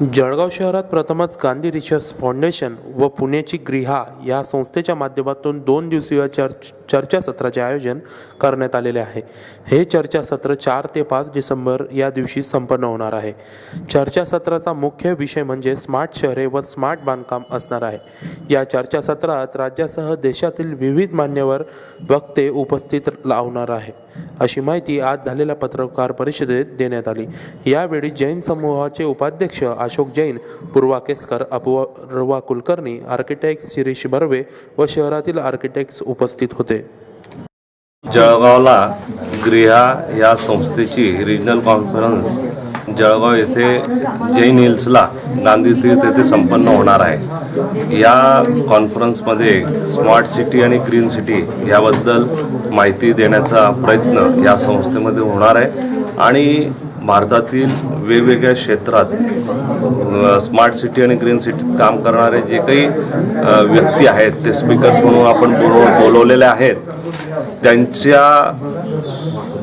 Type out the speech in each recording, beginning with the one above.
जळगाव शहरात प्रथमच Gandhi research foundation व पुण्याची ग्रिहा या संस्थेच्या माध्यमातून दोन दिवसीय चर्च चर्चासत्राचे आयोजन करण्यात आलेले आहे. हे चर्चासत्र चार ते पाच डिसेंबर या दिवशी संपन्न होणार आहे. चर्चासत्राचा मुख्य विषय म्हणजे स्मार्ट शहरे व स्मार्ट बांधकाम असणार आहे. या चर्चासत्रात राज्यासह देशातील विविध मान्यवर वक्ते उपस्थित लावणार आहे. अशी माहिती आज झालेल्या पत्रकार परिषदेत देण्यात आली. यावेळी जैन समूहाचे उपाध्यक्ष अशोक जैन पूर्वा केसकर अपूर्वा कुलकर्णी आर्किटेक्ट शिरीष बर्वे व शहरातील आर्किटेक्ट्स उपस्थित होते. जळगावला ग्रिहा या संस्थेची रिजनल कॉन्फरन्स जळगाव येथे जैन हिल्सला गांधी तीर्थ येथे संपन्न होणार आहे. या कॉन्फरन्समध्ये स्मार्ट सिटी आणि ग्रीन सिटी याबद्दल माहिती देण्याचा प्रयत्न या संस्थेमध्ये होणार आहे. आणि भारतातील वेगवेगळ्या क्षेत्रात स्मार्ट सिटी आणि ग्रीन सिटीत काम करणारे जे काही व्यक्ती आहेत ते स्पीकर्स म्हणून आपण बोलव बोलवलेले आहेत त्यांच्या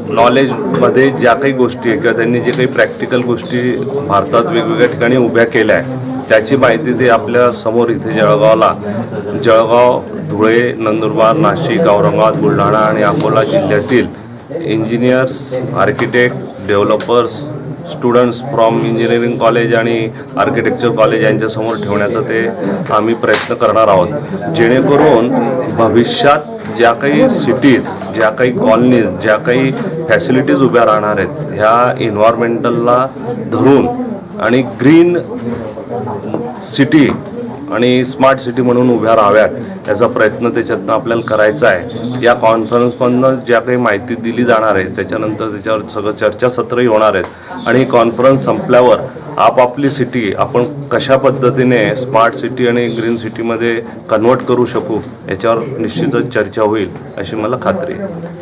नॉलेजमध्ये ज्या काही गोष्टी आहे किंवा त्यांनी जे काही प्रॅक्टिकल गोष्टी भारतात वेगवेगळ्या ठिकाणी उभ्या केल्या आहे त्याची माहिती ते आपल्यासमोर इथे जळगावला जळगाव धुळे नंदुरबार नाशिक औरंगाबाद बुलढाणा आणि अकोला जिल्ह्यातील engineers architect developers students from engineering college आणि आर्किटेक्चर कॉलेज यांच्यासमोर ठेवण्याचा ते आम्ही प्रयत्न करणार आहोत. जेणेकरून भविष्यात ज्या काही सिटीज ज्या काही कॉलनीज ज्या काही फॅसिलिटीज उभ्या राहणार आहेत ह्या इन्व्हायरमेंटलला धरून आणि ग्रीन सिटी आणि स्मार्ट सिटी म्हणून उभ्या राहाव्यात याचा प्रयत्न त्याच्यातनं आपल्याला करायचा आहे. या कॉन्फरन्समधनं ज्या काही माहिती दिली जाणार आहे त्याच्यानंतर त्याच्यावर सगळं चर्चासत्रही होणार आहेत. आणि कॉन्फरन्स संपल्यावर आपापली सिटी आपण कशा पद्धतीने स्मार्ट सिटी आणि ग्रीन सिटीमध्ये कन्वर्ट करू शकू याच्यावर निश्चितच चर्चा होईल अशी मला खात्री आहे.